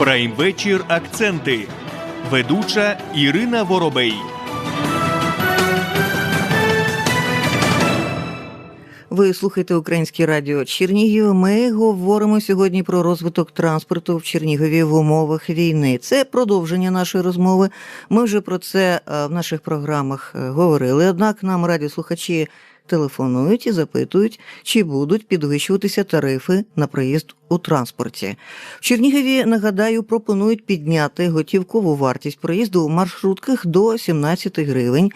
Праймвечір Акценти. Ведуча Ірина Воробей. Ви слухаєте Українське радіо Чернігів. Ми говоримо сьогодні про розвиток транспорту в Чернігові в умовах війни. Це продовження нашої розмови. Ми вже про це е, в наших програмах е, говорили. Однак нам радіослухачі телефонують і запитують, чи будуть підвищуватися тарифи на проїзд у транспорті. В Чернігові, нагадаю, пропонують підняти готівкову вартість проїзду у маршрутках до 17 гривень.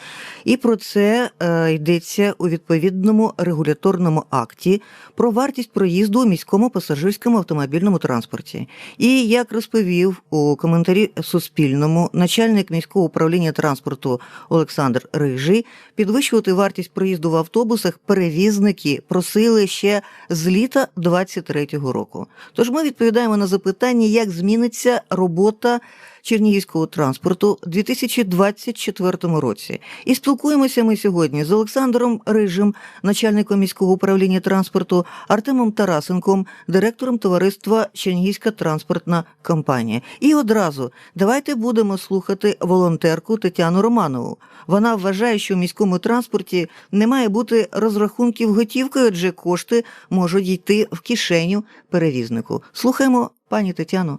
І про це е, йдеться у відповідному регуляторному акті про вартість проїзду у міському пасажирському автомобільному транспорті. І як розповів у коментарі Суспільному начальник міського управління транспорту Олександр Рижий, підвищувати вартість проїзду в автобусах перевізники просили ще з літа 23-го року. Тож ми відповідаємо на запитання, як зміниться робота чернігівського транспорту у 2024 році. І спілкуємося ми сьогодні з Олександром Рижим, начальником міського управління транспорту, Артемом Тарасенком, директором товариства Чернігівська транспортна компанія. І одразу давайте будемо слухати волонтерку Тетяну Романову. Вона вважає, що в міському транспорті не має бути розрахунків готівкою, адже кошти можуть йти в кишеню перевізнику. Слухаємо пані Тетяну.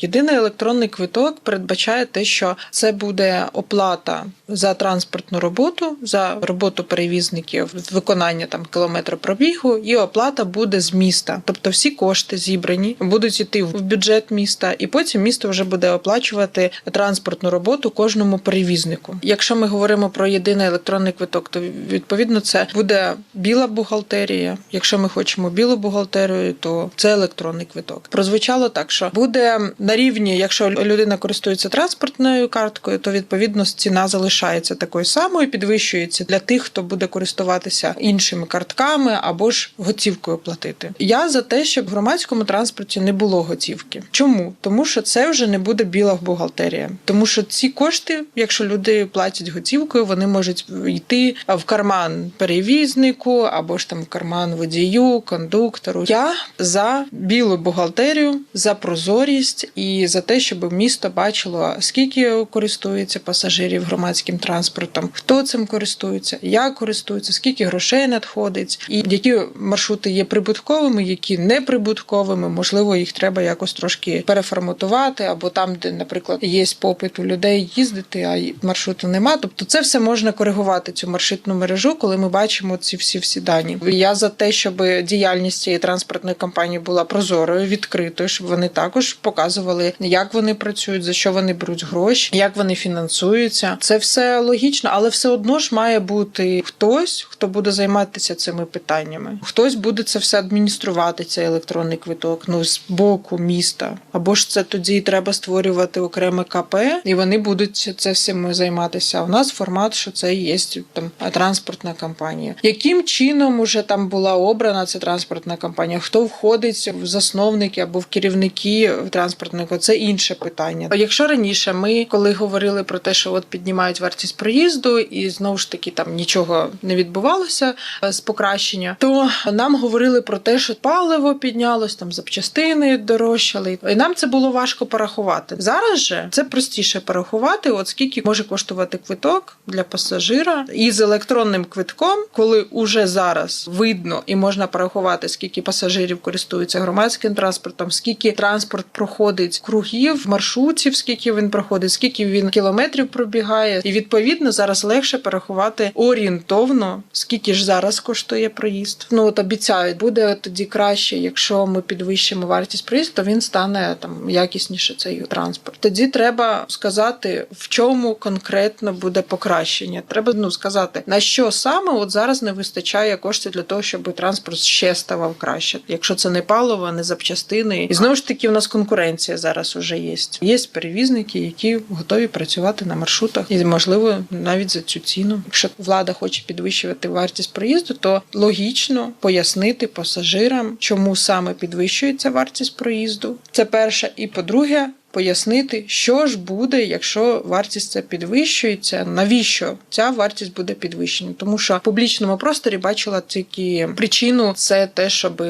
Єдиний електронний квиток передбачає те, що це буде оплата за транспортну роботу, за роботу перевізників, виконання там кілометра пробігу, і оплата буде з міста. Тобто всі кошти зібрані будуть йти в бюджет міста, і потім місто вже буде оплачувати транспортну роботу кожному перевізнику. Якщо ми говоримо про єдиний електронний квиток, то відповідно це буде біла бухгалтерія. Якщо ми хочемо білу бухгалтерію, то це електронний квиток. Прозвучало так, що буде на рівні, якщо людина користується транспортною карткою, то відповідно ціна залишається такою самою, підвищується для тих, хто буде користуватися іншими картками або ж готівкою платити. Я за те, щоб в громадському транспорті не було готівки. Чому? Тому що це вже не буде біла бухгалтерія, тому що ці кошти, якщо люди платять готівкою, вони можуть йти в карман перевізнику або ж там в карман водію, кондуктору. Я за білу бухгалтерію, за прозорість і за те, щоб місто бачило, скільки користується пасажирів громадським транспортом, хто цим користується, як користується, скільки грошей надходить, і які маршрути є прибутковими, які неприбутковими. Можливо, їх треба якось трошки переформатувати, або там, де, наприклад, є попит у людей їздити, а маршруту нема. Тобто, це все можна коригувати цю маршрутну мережу, коли ми бачимо ці всі всі дані. Я за те, щоб діяльність цієї транспортної компанії була прозорою, відкритою, щоб вони також показували, як вони працюють, за що вони беруть гроші, як вони фінансуються. Це все логічно, але все одно ж має бути хтось, хто буде займатися цими питаннями. Хтось буде це все адмініструвати, цей електронний квиток, ну з боку міста. Або ж це тоді треба створювати окреме КП, і вони будуть це всім займатися. А у нас формат, що це є там транспортна компанія. Яким чином уже там була обрана ця транспортна компанія? Хто входить в засновники або в керівники транспортної це інше питання. Якщо раніше ми, коли говорили про те, що от піднімають вартість проїзду, і знову ж таки там нічого не відбувалося з покращення, то нам говорили про те, що паливо піднялось, там запчастини дорожчали, і нам це було важко порахувати. Зараз же це простіше порахувати, от скільки може коштувати квиток для пасажира, і з електронним квитком, коли уже зараз видно і можна порахувати, скільки пасажирів користуються громадським транспортом, скільки транспорт проходить кругів, маршрутів, скільки він проходить, скільки він кілометрів пробігає, і відповідно зараз легше порахувати орієнтовно, скільки ж зараз коштує проїзд. Ну от обіцяють, буде тоді краще, якщо ми підвищимо вартість проїзду, то він стане там якісніше цей транспорт. Тоді треба сказати, в чому конкретно буде покращення. Треба ну сказати на що саме от зараз не вистачає коштів для того, щоб транспорт ще ставав краще. Якщо це не паливо, не запчастини, і знову ж таки в нас конкуренція зараз уже є. Є перевізники, які готові працювати на маршрутах, і можливо навіть за цю ціну. Якщо влада хоче підвищувати вартість проїзду, то логічно пояснити пасажирам, чому саме підвищується вартість проїзду. Це перше. І по-друге, пояснити, що ж буде, якщо вартість ця підвищується, навіщо ця вартість буде підвищена. Тому що в публічному просторі бачила тільки причину це те, щоб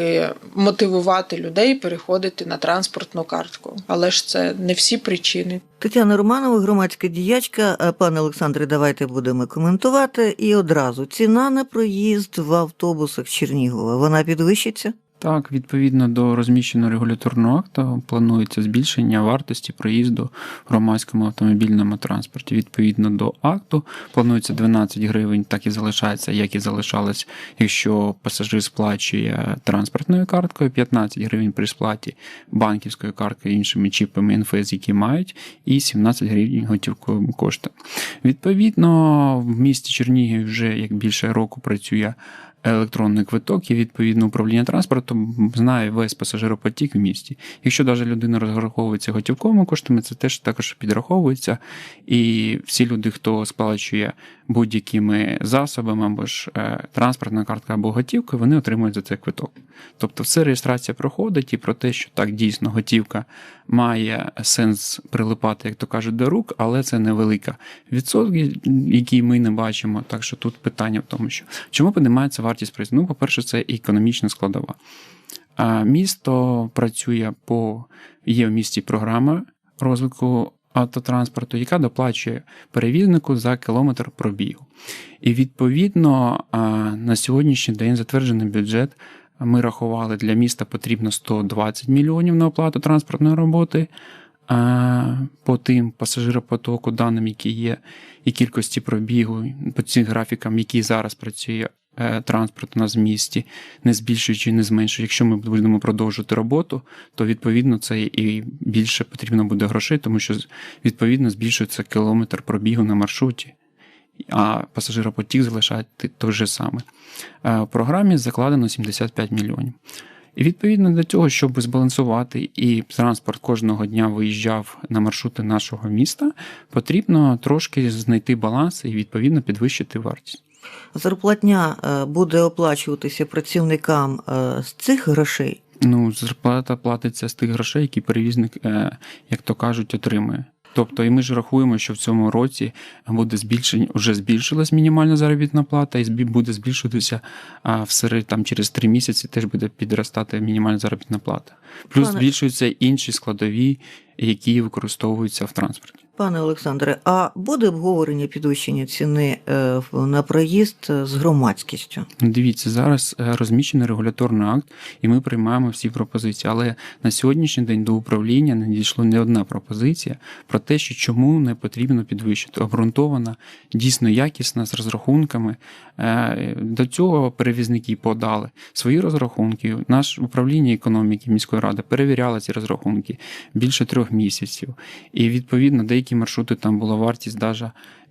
мотивувати людей переходити на транспортну картку. Але ж це не всі причини. Тетяна Романова, громадська діячка. Пане Олександре, давайте будемо коментувати. І одразу ціна на проїзд в автобусах Чернігова вона підвищиться? Так, відповідно до розміщеного регуляторного акту планується збільшення вартості проїзду в громадському автомобільному транспорті. Відповідно до акту планується 12 гривень, так і залишається, як і залишалось, якщо пасажир сплачує транспортною карткою, 15 гривень при сплаті банківською карткою іншими чіпами НФС, які мають, і 17 гривень готівковими коштами. Відповідно, в місті Чернігів вже як більше року працює електронний квиток і відповідно управління транспортом знає весь пасажиропотік в місті. Якщо навіть людина розраховується готівковими коштами, це теж також підраховується. І всі люди, хто сплачує будь-якими засобами або ж е, транспортна картка або готівка, вони отримують за це квиток. Тобто, все реєстрація проходить і про те, що так дійсно готівка має сенс прилипати, як то кажуть, до рук, але це невелика відсотки, які ми не бачимо. Так що тут питання в тому, що чому піднімається вартість проїзду? Ну, по-перше, це економічна складова. А місто працює по є в місті програма розвитку автотранспорту, яка доплачує перевізнику за кілометр пробігу. І відповідно на сьогоднішній день затверджений бюджет. Ми рахували, для міста потрібно 120 мільйонів на оплату транспортної роботи. По тим пасажиропотоку, даним, які є, і кількості пробігу, по цим графікам, які зараз працює транспорт у нас в місті, не збільшуючи, не зменшуючи. Якщо ми будемо продовжувати роботу, то відповідно це і більше потрібно буде грошей, тому що відповідно збільшується кілометр пробігу на маршруті. А пасажиропотік залишає той же саме. Е, В програмі закладено 75 мільйонів. І відповідно до цього, щоб збалансувати і транспорт кожного дня виїжджав на маршрути нашого міста, потрібно трошки знайти баланс і відповідно підвищити вартість. Зарплатня е, буде оплачуватися працівникам е, з цих грошей. Ну, зарплата платиться з тих грошей, які перевізник, е, як то кажуть, отримує. Тобто, і ми ж рахуємо, що в цьому році буде збільшення, вже збільшилась мінімальна заробітна плата, і буде збільшуватися а в серед там через три місяці теж буде підростати мінімальна заробітна плата. Плюс збільшуються інші складові, які використовуються в транспорті. Пане Олександре, а буде обговорення підвищення ціни е, на проїзд е, з громадськістю? Дивіться, зараз е, розміщений регуляторний акт, і ми приймаємо всі пропозиції. Але на сьогоднішній день до управління не дійшло не одна пропозиція про те, що чому не потрібно підвищити. Обґрунтована, дійсно якісна, з розрахунками. До цього перевізники подали свої розрахунки. Наш управління економіки міської ради перевіряло ці розрахунки більше трьох місяців. І відповідно деякі маршрути там була вартість навіть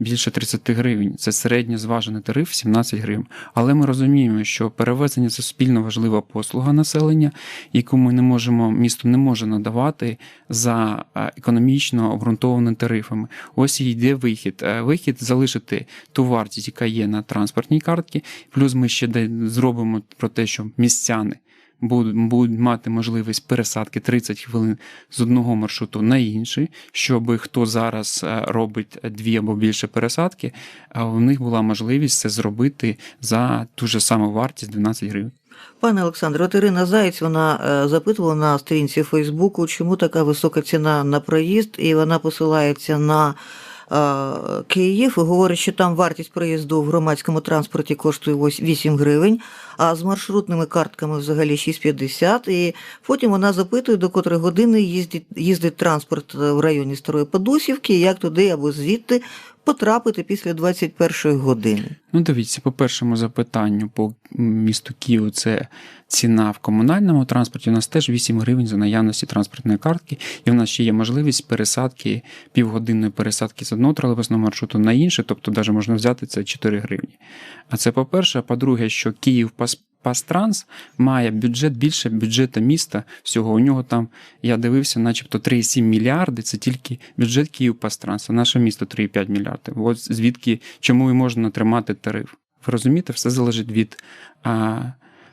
більше 30 гривень. Це середньо зважений тариф 17 гривень. Але ми розуміємо, що перевезення це суспільно важлива послуга населення, яку ми не можемо, місто не може надавати за е, економічно обґрунтованими тарифами. Ось і йде вихід. Е, Вихід залишити ту вартість, яка є на транспортній картці. Плюс ми ще зробимо про те, що містяни. Будуть, мати можливість пересадки 30 хвилин з одного маршруту на інший, щоб хто зараз е, робить дві або більше пересадки, а у них була можливість це зробити за ту ж саму вартість 12 гривень. Пане Олександре, от Ірина Заєць вона е, запитувала на сторінці Фейсбуку, чому така висока ціна на проїзд, і вона посилається на е, Київ говорить, що там вартість проїзду в громадському транспорті коштує 8 гривень, а з маршрутними картками взагалі 6,50. І потім вона запитує, до котрої години їздить, їздить транспорт в районі Старої Подусівки, як туди або звідти потрапити після 21 години. Ну, дивіться, по першому запитанню по місту Києву це ціна в комунальному транспорті. У нас теж 8 гривень за наявності транспортної картки, і в нас ще є можливість пересадки півгодинної пересадки з одного тролейбусного маршруту на інший, тобто навіть можна взяти це 4 гривні. А це по-перше, а по-друге, що Київ Пас- Пастранс має бюджет більше бюджету міста. Всього у нього там я дивився, начебто 3,7 мільярди. Це тільки бюджет Київ Пастранс, а наше місто 3,5 мільярди. От звідки чому і можна тримати тариф. Ви розумієте, все залежить від а,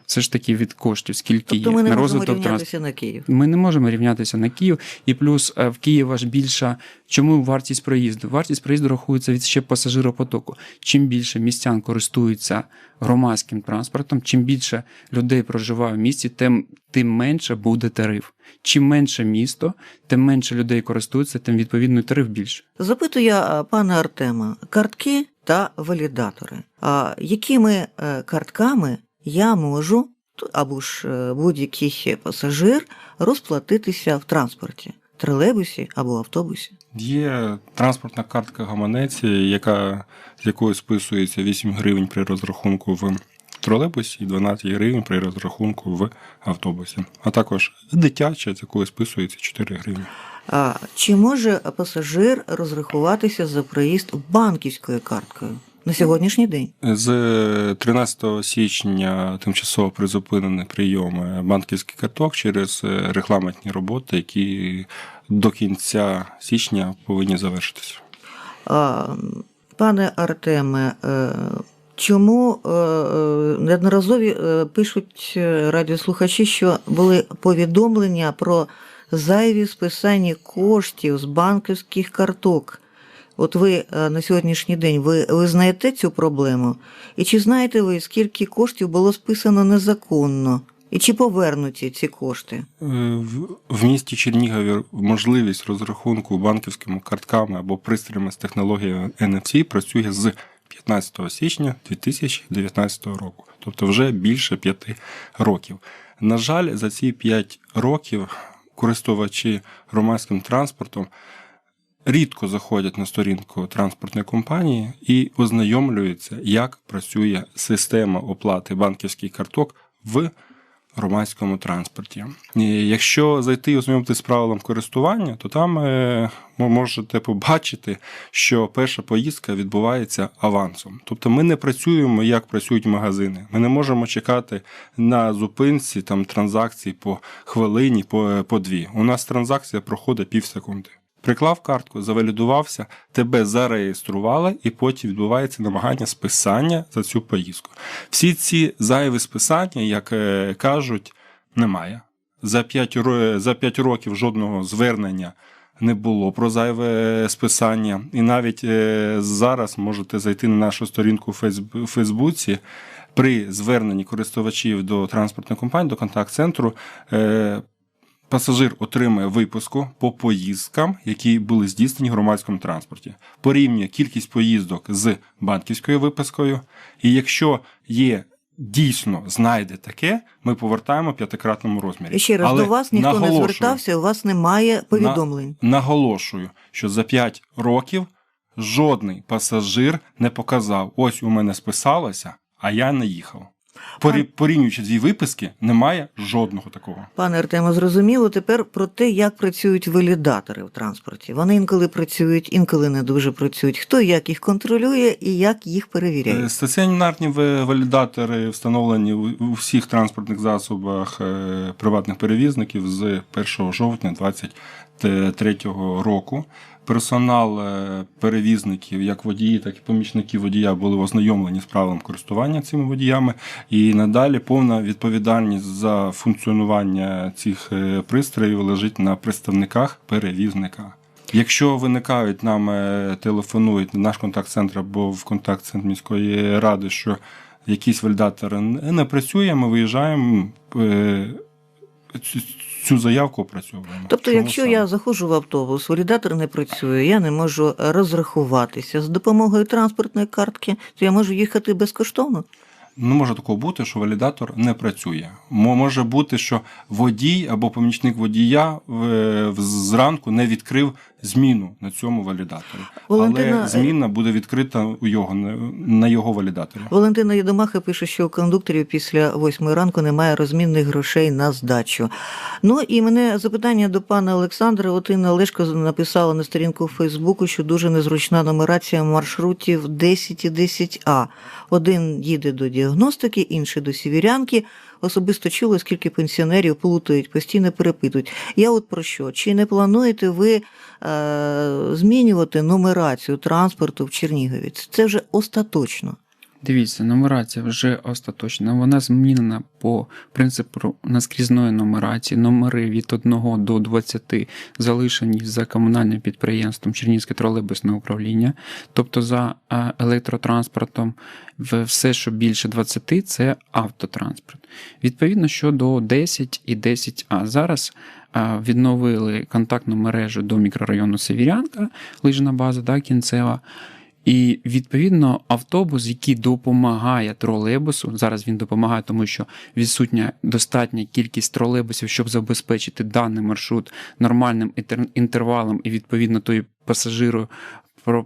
все ж таки від коштів, скільки Тобто є ми не на розвиток рівнятися на Київ. Ми не можемо рівнятися на Київ, і плюс е, в Києва ж більша. Чому вартість проїзду? Вартість проїзду рахується від ще пасажиропотоку. Чим більше містян користуються громадським транспортом, чим більше людей проживає в місті, тим, тим менше буде тариф. Чим менше місто, тим менше людей користуються, тим відповідно тариф більше. Запитую я пана Артема, картки та валідатори. А якими е, картками я можу, або ж е, будь-який пасажир, розплатитися в транспорті, тролейбусі або автобусі? Є транспортна картка гаманець, яка, з якою списується 8 гривень при розрахунку в тролейбусі і 12 гривень при розрахунку в автобусі. А також дитяча, з якою списується 4 гривні. А чи може пасажир розрахуватися за проїзд банківською карткою на сьогоднішній день? З 13 січня тимчасово призупинений прийом банківських карток через регламентні роботи, які до кінця січня повинні завершитися. Пане Артеме, е, чому е, е, неодноразові е, пишуть е, радіослухачі, що були повідомлення про зайві списання коштів з банківських карток? От ви е, на сьогоднішній день ви, ви знаєте цю проблему? І чи знаєте ви, скільки коштів було списано незаконно? І чи повернуті ці кошти? Е, В місті Чернігові можливість розрахунку банківськими картками або пристроями з технологією NFC працює з 15 січня 2019 року, тобто вже більше п'яти років. На жаль, за ці п'ять років користувачі громадським транспортом рідко заходять на сторінку транспортної компанії і ознайомлюються, як працює система оплати банківських карток в громадському транспорті. І Якщо зайти і ознайомитися з правилом користування, то там е, ви можете побачити, що перша поїздка відбувається авансом. Тобто ми не працюємо, як працюють магазини. Ми не можемо чекати на зупинці там транзакції по хвилині, по, по дві. У нас транзакція проходить пів секунди. Приклав картку, завалідувався, тебе зареєстрували, і потім відбувається намагання списання за цю поїздку. Всі ці зайві списання, як е, кажуть, немає. За 5, за 5 років жодного звернення не було про зайве списання. І навіть е, зараз можете зайти на нашу сторінку у Фейсбуці. При зверненні користувачів до транспортної компанії, до контакт-центру. Пасажир отримує випуску по поїздкам, які були здійснені в громадському транспорті. Порівнює кількість поїздок з банківською випискою. І якщо є дійсно знайде таке, ми повертаємо в п'ятикратному розмірі. І ще раз Але до вас ніхто не звертався, у вас немає повідомлень. Наголошую, що за 5 років жодний пасажир не показав: ось у мене списалося, а я не їхав. Порі- Порівнюючи дві виписки, немає жодного такого. Пане Артеме, зрозуміло тепер про те, як працюють валідатори в транспорті. Вони інколи працюють, інколи не дуже працюють. Хто як їх контролює і як їх перевіряє? Е, Стаціонарні валідатори встановлені у всіх транспортних засобах е, приватних перевізників з 1 жовтня 2023 року. Персонал е, перевізників, як водії, так і помічники водія, були ознайомлені з правилом користування цими водіями, і надалі повна відповідальність за функціонування цих е, пристроїв лежить на представниках перевізника. Якщо виникають нам е, телефонують на наш контакт-центр або в контакт-центр міської ради, що якийсь валідатор не працює, ми виїжджаємо цю, заявку опрацьовуємо. Тобто, Чому якщо саме? я заходжу в автобус, валідатор не працює, я не можу розрахуватися з допомогою транспортної картки, то я можу їхати безкоштовно. Не може такого бути, що валідатор не працює. Мо- Може бути, що водій або помічник водія в- в- зранку не відкрив зміну на цьому валідаторі. Валентина, Але зміна буде відкрита у його на його валідаторі. Валентина Єдомаха пише, що у кондукторів після восьмої ранку немає розмінних грошей на здачу. Ну і мене запитання до пана Олександра. От Інна Лешко написала на сторінку в Фейсбуку, що дуже незручна нумерація маршрутів 10 і 10А. Один їде до діагностики, інший до сівірянки. Особисто чули, скільки пенсіонерів плутають, постійно перепитують. Я от про що? Чи не плануєте ви е, змінювати нумерацію транспорту в Чернігові? Це вже остаточно. Дивіться, нумерація вже остаточна. Вона змінена по принципу наскрізної нумерації. Номери від 1 до 20 залишені за комунальним підприємством Чернігівське тролейбусне управління. Тобто за е, електротранспортом все, що більше 20, це автотранспорт. Відповідно, щодо 10 і 10А. Зараз е, відновили контактну мережу до мікрорайону Севірянка, лижна база, да, кінцева. І відповідно автобус, який допомагає тролейбусу, зараз він допомагає, тому що відсутня достатня кількість тролейбусів, щоб забезпечити даний маршрут нормальним інтервалом і відповідно тою пасажиру.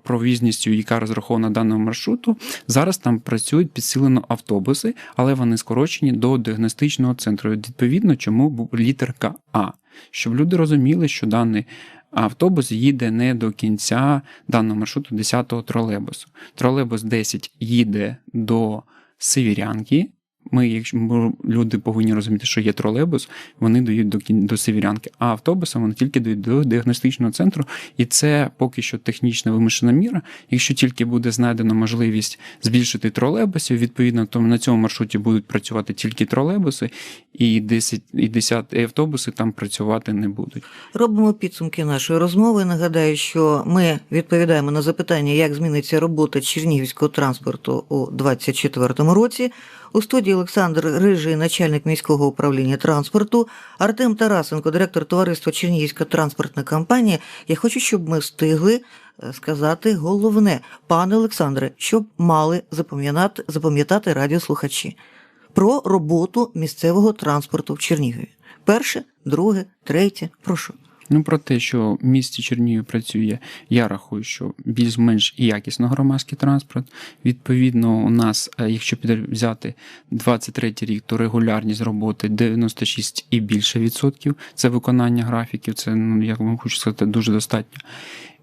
Провізністю, яка розрахована даному маршруту, зараз там працюють підсилено автобуси, але вони скорочені до діагностичного центру. Відповідно, чому був літерка А, щоб люди розуміли, що даний автобус їде не до кінця даного маршруту 10-го тролейбусу. Тролейбус 10 їде до Сивірянки. Ми, якщо люди повинні розуміти, що є тролейбус, вони дають до до Сивірянки, а автобуси вони тільки дають до діагностичного центру, і це поки що технічна вимушена міра. Якщо тільки буде знайдена можливість збільшити тролейбусів, відповідно, то на цьому маршруті будуть працювати тільки тролейбуси, і 10, і 10 автобуси там працювати не будуть. Робимо підсумки нашої розмови. Нагадаю, що ми відповідаємо на запитання, як зміниться робота чернігівського транспорту у 2024 році. У студії Олександр Рижий, начальник міського управління транспорту, Артем Тарасенко, директор товариства Чернігівська транспортна компанія. Я хочу, щоб ми встигли е, сказати головне, пане Олександре, щоб мали запам'ятати, запам'ятати радіослухачі про роботу місцевого транспорту в Чернігові. Перше, друге, третє. Прошу. Ну, про те, що в місті Чернігів працює, я рахую, що більш-менш якісно громадський транспорт. Відповідно, у нас, е, якщо взяти 23 рік, то регулярність роботи 96 і більше відсотків. Це виконання графіків, це, ну, як вам хочу сказати, дуже достатньо.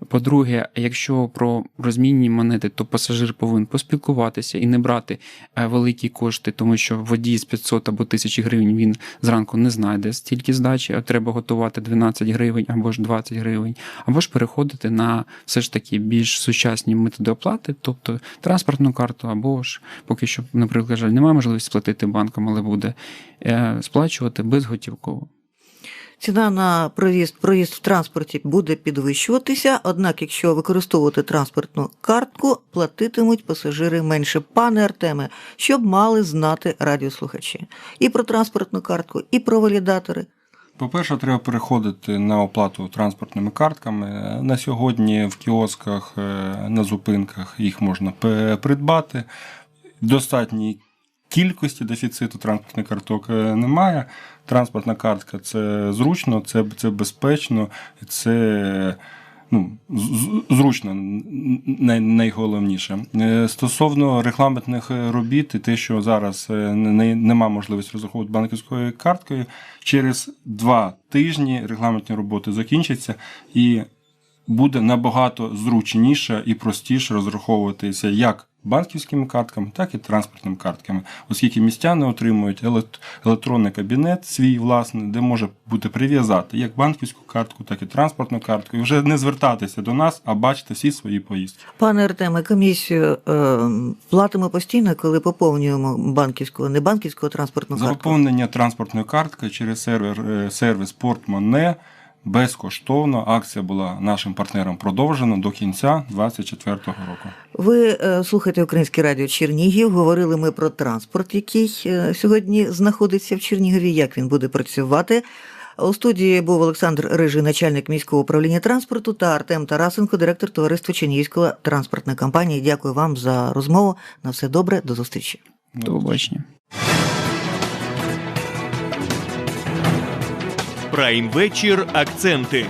По-друге, якщо про розмінні монети, то пасажир повинен поспілкуватися і не брати е, великі кошти, тому що водій з 500 або 1000 гривень він зранку не знайде стільки здачі, а треба готувати 12 гривень або ж 20 гривень, або ж переходити на все ж таки більш сучасні методи оплати, тобто транспортну карту, або ж поки що, наприклад, жаль, немає можливості сплатити банком, але буде е, сплачувати безготівково. Ціна на проїзд, проїзд в транспорті буде підвищуватися, однак, якщо використовувати транспортну картку, платитимуть пасажири менше. Пане Артеме, щоб мали знати радіослухачі і про транспортну картку, і про валідатори. По-перше, треба переходити на оплату транспортними картками. На сьогодні в кіосках, е, на зупинках їх можна придбати. Достатній кількості дефіциту транспортних карток е, немає. Транспортна картка це зручно, це, це безпечно, це ну, зручно, най, найголовніше. Е, Стосовно регламентних робіт, і те, що зараз е, не, нема можливості розраховувати банківською карткою, через два тижні регламентні роботи закінчаться і буде набагато зручніше і простіше розраховуватися як банківськими картками, так і транспортними картками, оскільки містяни отримують елект- електронний кабінет свій власний, де може бути прив'язати як банківську картку, так і транспортну картку, і вже не звертатися до нас, а бачити всі свої поїздки. Пане Артеме, комісію е, платимо постійно, коли поповнюємо банківську, не банківську, а транспортну За картку. поповнення транспортної картки через сервер е, сервіс Портмоне безкоштовно. Акція була нашим партнером продовжена до кінця 2024 року. Ви е, слухаєте Українське радіо Чернігів. Говорили ми про транспорт, який е, сьогодні знаходиться в Чернігові, як він буде працювати. У студії був Олександр Рижий, начальник міського управління транспорту, та Артем Тарасенко, директор товариства Чернігівської транспортної компанії. Дякую вам за розмову. На все добре, до зустрічі. До побачення. Прайм вечір. Акценти.